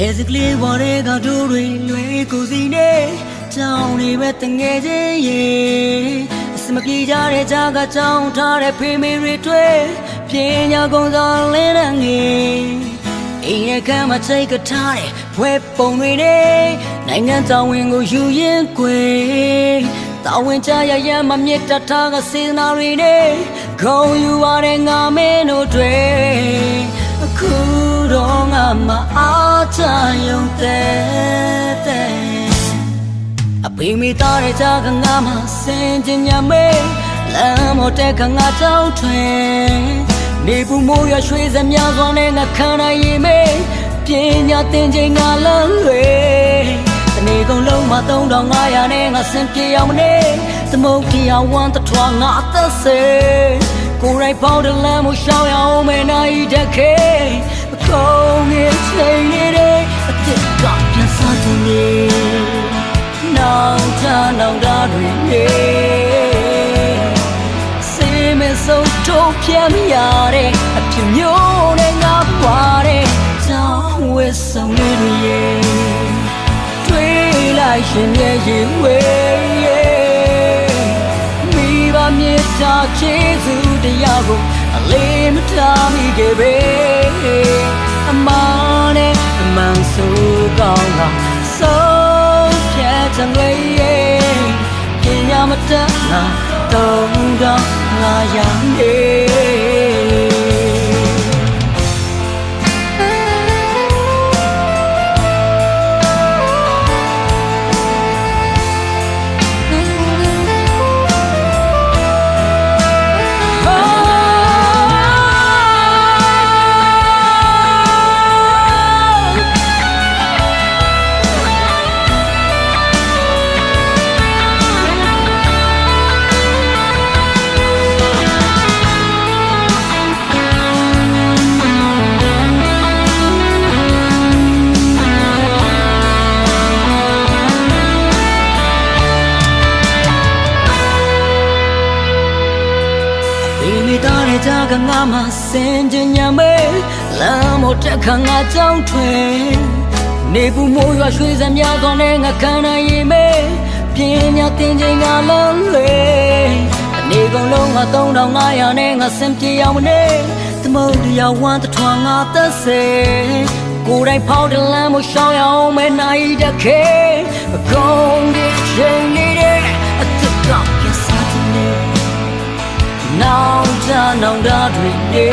အဲစကလေးဝရဲကတို့တွေလွေကိုစီနေကြောင်းနေပဲတငယ်ချင်းရေအစမပြေကြတဲ့ကြားကကြောင်းထားတဲ့ဖေမေတွေတွေ့ပညာကုန်စွာလင်းတဲ့ငယ်အိမ်ရဲ့ကမ်းမှာချိတ်ကထားတဲ့ဘွဲပုံတွေနဲ့နိုင်ငံတော်ဝင်ကိုယူရင်ကွယ်တာဝန်ကြရရမမြစ်တထားကစေနာတွေနဲ့ဂုံယူပါတဲ့ငါမင်းတို့တွေအခုတော့ငါ မအားချရုံတဲ့တဲ့အဖေမိသားတဲ့ကြားကငါမစင်ကျင်ညာမေးလမ်းမတဲ့ကငါကြောက်ထွင်နေဘူးမိုးရရွှေစမြစွာနဲ့ငါခံနိုင်ရင်မေးပညာသင်ချိန်ငါလမ်းလွေတနေ့ကုန်လုံးမှာ3500နဲ့ငါစင်ပြေအောင်မနေသမုတ်တရားဝမ်းတထွားငါအသက်စေကိုယ်ရိုက်ပေါင်းတဲ့လမ်းမရှောင်းရအောင်မဲနိုင်တဲ့ခေအကုန်ငယ်ချိန်နေတဲ့အစ်စ်က ပြန်စားတဲ့နေနောင်ချနောင်တာတွေနေစေမဆုံးထုတ်ပြမရတဲ့အဖြစ်မျိုးနဲ့ငါပွားတဲ့ကြောင်းဝဲဆောင်လေးတွေရဲ့တွေးလိုက်ရှင်ရဲ့ရင်ဝဲရဲ့မိဘမြေတာချေစုတရားကိုအလေးမထားမိခဲ့ပဲ တုံးတော့ငါရနေ မိသားရဲ့ကြားကငါမစင်ကြညံမေးလမ်းမတက်ခါငါကြောင်းထွင်နေဘူးမိုးရွာရွှေစံများသောနဲ့ငါခံနိုင်ရင်မေးပညာသင်ချိန်ငါလမ်းလေအနေကုန်လုံးငါ3500နဲ့ငါစင်ပြေအောင်မနေသမုတ်တရားဝမ်းတထွားငါသက်စေကိုယ်တိုင်ဖောက်တဲ့လမ်းမရှောင်းရအောင်မဲနိုင်တဲ့ခေအကုန်ဒီချိ င်တာတွေနေ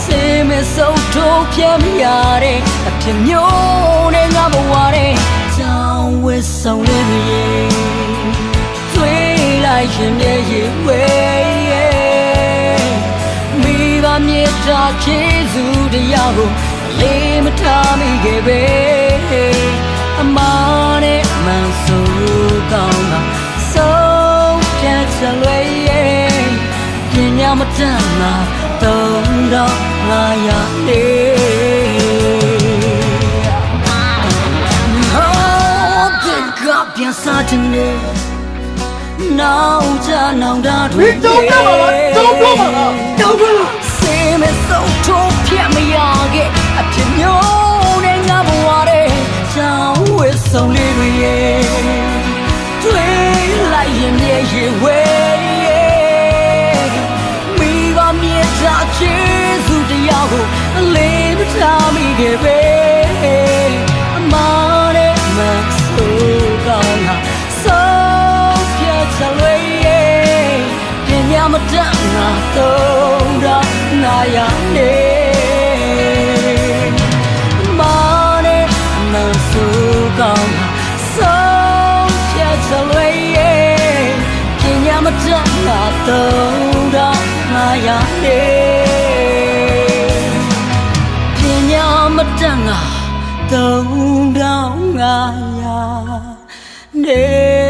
စေမဆုံးထုတ်ပြမရတဲ့အဖြစ်မျိုးနဲ့ငါဘဝတဲ့ကြောင်းဝဲဆောင်လေးတွေသွေးလိုက်ရင်ရဲ့ရေဝဲမိဘမြေတာချေစုတရားကိုလေးမထားမိခဲ့ပဲ ကျမ်းမှာ3500လေးဟောဒီကပြန်စားတဲ့နေ့နောင်ကြနောင်တာတွေတုံးတော့မှာတုံးတော့မှာတုံးတော့စင်မစုံထုတ်ပြမရခဲ့အဖြစ်မျိုးနဲ့ငါဘဝတဲ့ကြောင်းဝဲဆုံးလေးတွေရဲ့ လေးမထားမိခဲ့ပဲအမားနဲ့မဆိုးကောင်းတာဆုံးဖြတ်ချက်လွယ်ရဲ့ပညာမတတ်ငါတော့တော့ငါရနေမာနဲ့မဆိုးကောင်းဆုံးဖြတ်ချက်လွယ်ရဲ့ပညာမတတ်ငါတော့တော့ငါရနေ တန်ငါသုံးတောင်းငါရာနေ